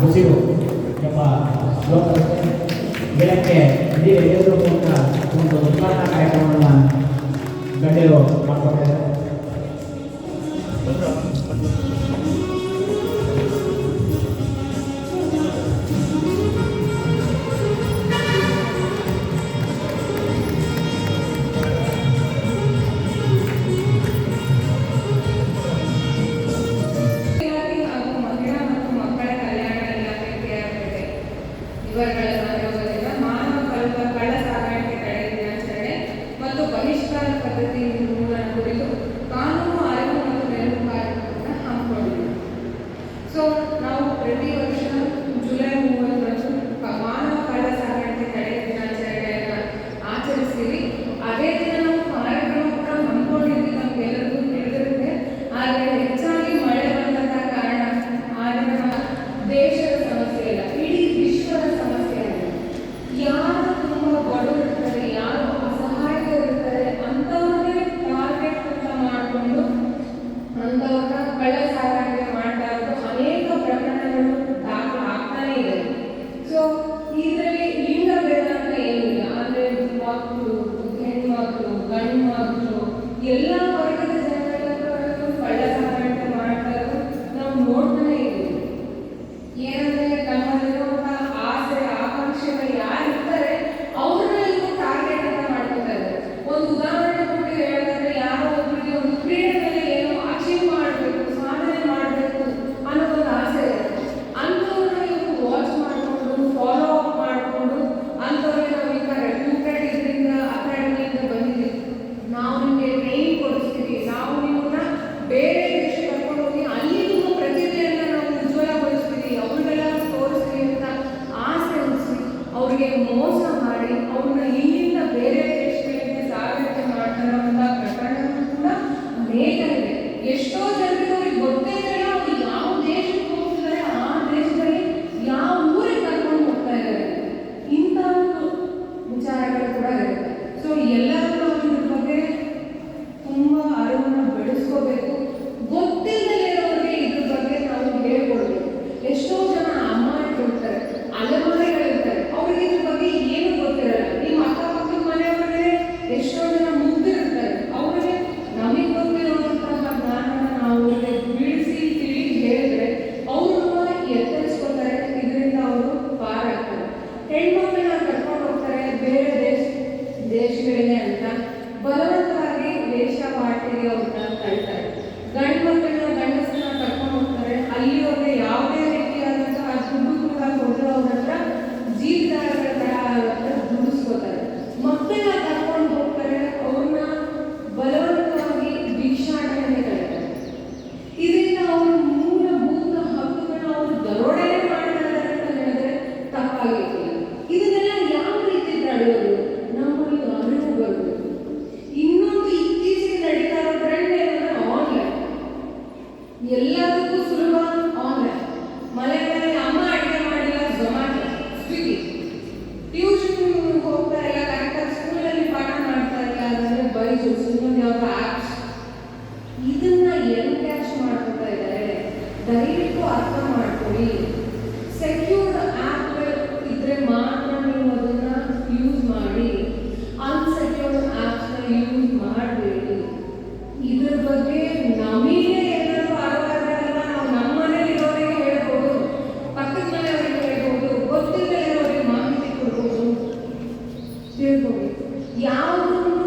ಮುಸಿರು ಎಂಬ ಶ್ಲೋಕ ಇದಕ್ಕೆ ಇಡೀ ಎಲ್ಲರೂ ಅಂತ ಒಂದು ಉದ್ಘಾಟನಾ ಕಾರ್ಯಕ್ರಮವನ್ನು ಗಣ್ಯರು ಮಾಡಿಕೊಂಡಿದ್ದಾರೆ ಎಲ್ಲ ವರ್ಗದ ಜನಗಳನ್ನು ಕಳ್ಳಸಾಗಾಣಿಕೆ ಮಾಡ್ತಾರೆ ನಾವು ನೋಡ್ತಾನೆ ಇದ್ದೀವಿ. ಏನು ವೇಷ ಅಂತ ಬಲವಂತವಾಗಿ ವೇಷ ಮಾಡ್ತೀವಿ ಅಂತ ಹೇಳ್ತಾರೆ ಗಂಡು ಮಕ್ಕಳನ್ನ ಗಂಡಸನ್ನ ಕರ್ಕೊಂಡು ಹೋಗ್ತಾರೆ. ಅಲ್ಲಿ எல்லாத்துக்கும் சுலபம் ஆனர் மலைகளை ಹೋಗಿ ಯಾವುದು